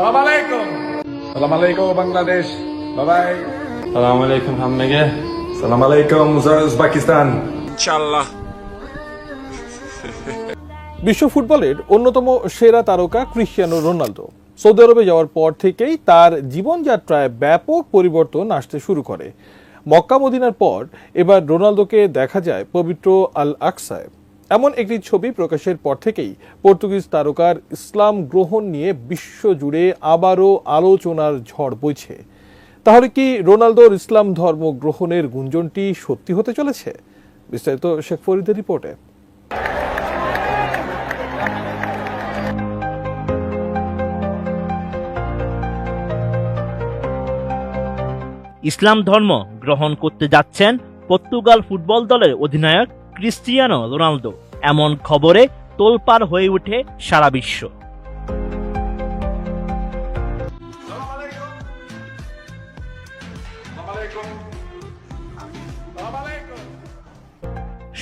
সালাম আলাইকুম সালাম আলাইকুম বাংলাদেশ। বাবাই সালাম আলাইকুম হাম্মেগে। সালাম আলাইকুম উজবেকিস্তান। ইনশাল্লাহ বিশ্ব ফুটবলের অন্যতম সেরা তারকা ক্রিশ্চিয়ানো রোনালদো। সৌদি আরবে যাওয়ার পর থেকেই তার জীবনযাত্রায় ব্যাপক পরিবর্তন আসতে শুরু করে। মক্কা মদিনার পর এবার রোনালদোকে দেখা যায় পবিত্র আল আকসায়। এমন একটি ছবি প্রকাশের পর থেকেই পর্তুগিজ তারকার ইসলাম গ্রহণ নিয়ে বিশ্বজুড়ে আবারও আলোচনার ঝড় বইছে। তাহলে কি রোনালদোর ইসলাম ধর্ম গ্রহণের গুঞ্জনটি সত্যি হতে চলেছে? বিস্তারিত শেখ ফরিদের রিপোর্টে। ইসলাম ধর্ম গ্রহণ করতে যাচ্ছেন পর্তুগাল ফুটবল দলের অধিনায়ক ক্রিস্টিয়ানো রোনালদো, এমন খবরে তোলপাড় হয়ে ওঠে সারা বিশ্ব।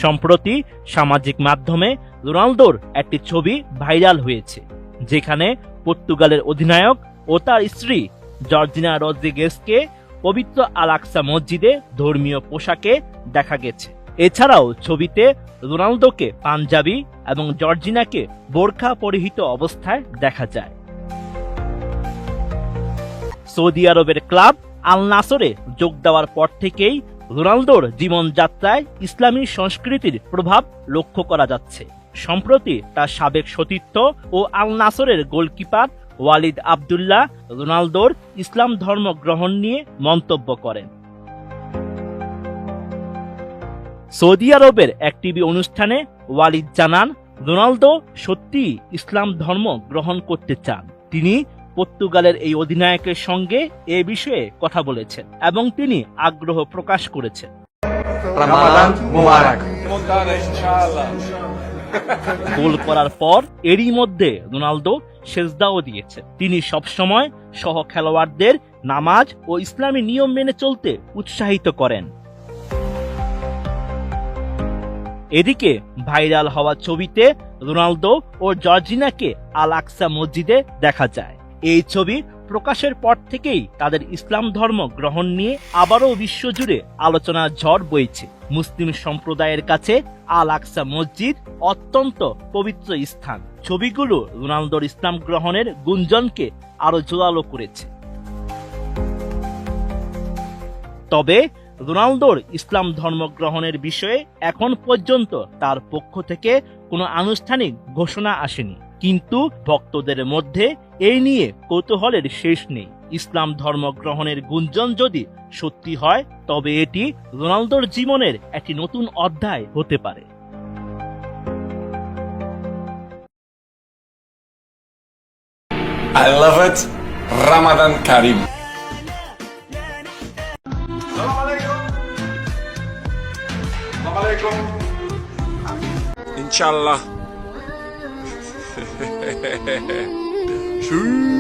সম্প্রতি সামাজিক মাধ্যমে রোনালদোর একটি ছবি ভাইরাল হয়েছে, যেখানে পর্তুগালের অধিনায়ক ও তার স্ত্রী জর্জিনা রদ্রিগেসকে পবিত্র আলাক্সা মসজিদে ধর্মীয় পোশাকে দেখা গেছে। এছাড়াও ছবিতে রোনালদোকে পাঞ্জাবি এবং জর্জিনাকে বোরখা পরিহিত অবস্থায় দেখা যায়। সৌদি আরবের ক্লাব আল নাসরে যোগ দেওয়ার পর থেকেই রোনালদোর জীবনযাত্রায় ইসলামী সংস্কৃতির প্রভাব লক্ষ্য করা যাচ্ছে। সম্প্রতি তার সাবেক সতীর্থ ও আল নাসরের গোলকিপার ওয়ালিদ আবদুল্লাহ রোনালদোর ইসলাম ধর্ম গ্রহণ নিয়ে মন্তব্য করেন। সৌদি আরবের এক টিভি অনুষ্ঠানে ওয়ালিদ জানান রোনালদো সত্যি ইসলাম ধর্ম গ্রহণ করতে চান। তিনি পর্তুগালের এই অধিনায়কের সঙ্গে এ বিষয়ে কথা বলেছেন এবং তিনি আগ্রহ প্রকাশ করেছেন। গোল করার পর এরই মধ্যে রোনালদো সেজদাও দিয়েছেন। তিনি সবসময় সহ খেলোয়াড়দের নামাজ ও ইসলামী নিয়ম মেনে চলতে উৎসাহিত করেন। এদিকে ভাইরাল হওয়া ছবিতে রোনালদো ও জর্জিনাকে আল আকসা মসজিদে দেখা যায়। এই ছবি প্রকাশের পর থেকেই তাদের ইসলাম ধর্ম গ্রহণ নিয়ে আবারও বিশ্বজুড়ে আলোচনার ঝড় বইছে। মুসলিম সম্প্রদায়ের কাছে আল আকসা মসজিদ অত্যন্ত পবিত্র স্থান। ছবিগুলো রোনালদোর ইসলাম গ্রহণের গুঞ্জনকে আরও জোরালো করেছে। তবে রোনালদোর ইসলাম ধর্ম গ্রহণের বিষয়ে এখন পর্যন্ত তার পক্ষ থেকে কোনো আনুষ্ঠানিক ঘোষণা আসেনি কিন্তু ভক্তদের মধ্যে এই নিয়ে কৌতূহলের শেষ নেই ইসলাম ধর্ম গ্রহণের গুঞ্জন যদি সত্যি হয়, তবে এটি রোনালদোর জীবনের একটি নতুন অধ্যায় হতে পারে I love it. Ramadan Karim. সালাম আলাইকুম ইনশাল্লাহ Shoo.